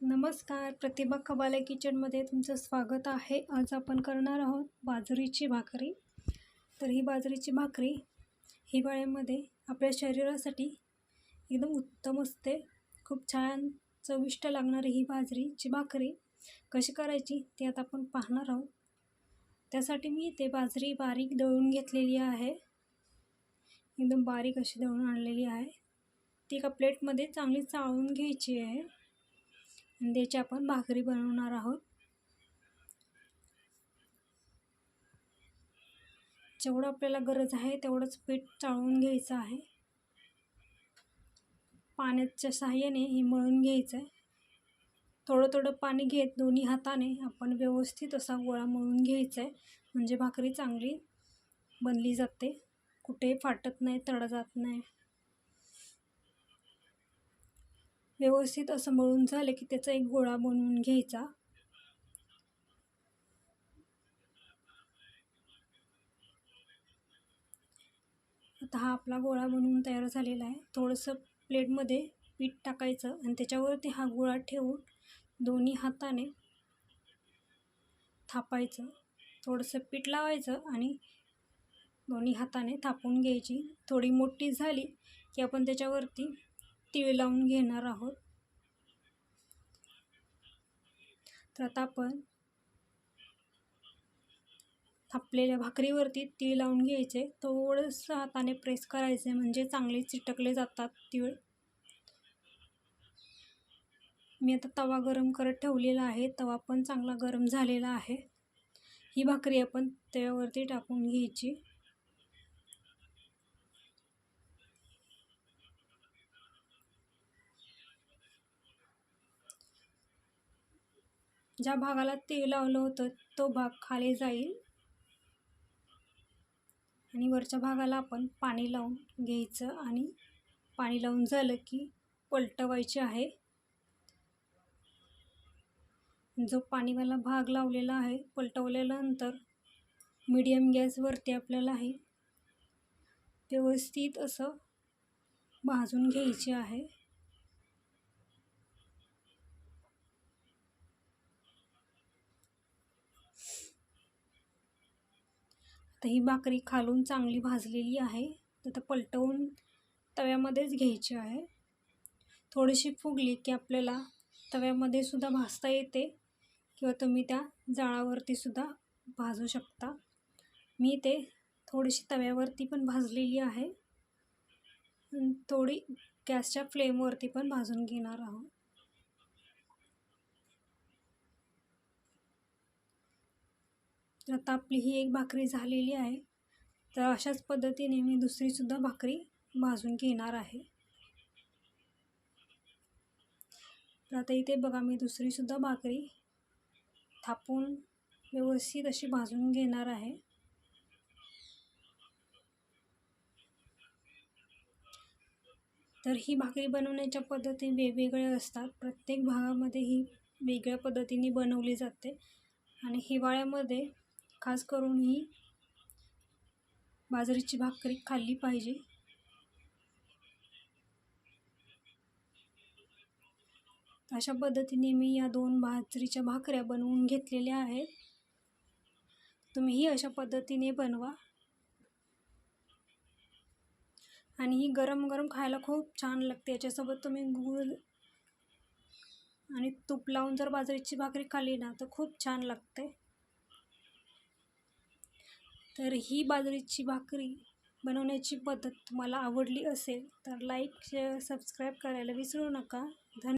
नमस्कार प्रतिभा कबाले किचनमध्ये तुमचं स्वागत आहे. आज आपण करणार आहोत बाजरीची भाकरी. तर ही बाजरीची भाकरी हिवाळ्यामध्ये आपल्या शरीरासाठी एकदम उत्तम असते. खूप छान चविष्ट लागणारी ही बाजरीची भाकरी कशी करायची ते आता आपण पाहणार आहोत. त्यासाठी मी ते बाजरी बारीक दळून घेतलेली आहे. एकदम बारीक अशी दळून आणलेली आहे. ती एका प्लेटमध्ये चांगली चाळून घ्यायची आहे. आणि त्याची आपण भाकरी बनवणार आहोत. जेवढं आपल्याला गरज आहे तेवढंच पीठ चाळून घ्यायचं आहे. पाण्याच्या साहाय्याने हे मळून घ्यायचं आहे थोडं थोडं पाणी घेत दोन्ही हाताने आपण व्यवस्थित असा गोळा मळून घ्यायचा आहे म्हणजे भाकरी चांगली बनली जाते. कुठे फाटत नाही तडा जात नाही. व्यवस्थित असं मळून झालं की त्याचा एक गोळा बनवून घ्यायचा. आता हा आपला गोळा बनवून तयार झालेला आहे. थोडंसं प्लेटमध्ये पीठ टाकायचं आणि त्याच्यावरती हा गोळा ठेवून दोन्ही हाताने थापायचं. थोडंसं पीठ लावायचं आणि दोन्ही हाताने थापून घ्यायची. थोडी मोठी झाली की आपण त्याच्यावरती तीळ लावून घेणार आहोत. तर आता आपण थापलेल्या भाकरीवरती तीळ लावून घ्यायचे. थोडंसं हाताने प्रेस करायचे म्हणजे चांगले चिटकले जातात तीळ मी आता तवा गरम करत ठेवलेला आहे. तवा पण चांगला गरम झालेला आहे. ही भाकरी आपण तव्यावरती टाकून घ्यायची. ज्या भागाला तेल लावलं होतं तो भाग खाली जाईल. आणि वरच्या भागाला आपण पाणी लावून घ्यायचं आणि पाणी लावून झालं की पलटवायचे आहे. जो पाणीवाला भाग लावलेला आहे पलटवल्यानंतर मीडियम गॅसवरती आपल्याला हे व्यवस्थित असं भाजून घ्यायचे आहे. आता ही भाकरी खालून चांगली भाजलेली आहे. तर पलटवून तव्यामध्येच घ्यायची आहे. थोडीशी फुगली की आपल्याला तव्यामध्ये सुद्धा भाजता येते किंवा तुम्ही त्या जाळावरती सुद्धा भाजू शकता. मी ते थोडीशी तव्यावरती पण भाजलेली आहे. थोडी गॅसच्या फ्लेमवरती पण भाजून घेणार आहोत. तर आता आपली ही एक भाकरी झालेली आहे. तर अशाच पद्धतीने मी दुसरीसुद्धा भाकरी भाजून घेणार आहे. तर आता इथे बघा मी दुसरीसुद्धा भाकरी थापून व्यवस्थित अशी भाजून घेणार आहे. तर ही भाकरी बनवण्याच्या पद्धती वेगवेगळ्या असतात. प्रत्येक भागामध्ये ही वेगळ्या पद्धतीने बनवली जाते आणि हिवाळ्यामध्ये खास करून ही बाजरीची भाकरी खाल्ली पाहिजे. अशा पद्धतीने मी या दोन बाजरीच्या भाकऱ्या बनवून घेतलेल्या आहेत. तुम्हीही अशा पद्धतीने बनवा. आणि ही गरम गरम खायला खूप छान लागते. याच्यासोबत तुम्ही गूळ आणि तूप लावून जर बाजरीची भाकरी खाल्ली ना तर खूप छान लागते. तर ही बाजरीची भाकरी बनवण्याची पद्धत तुम्हाला आवडली असेल तर लाईक शेअर सबस्क्राईब करायला विसरू नका. धन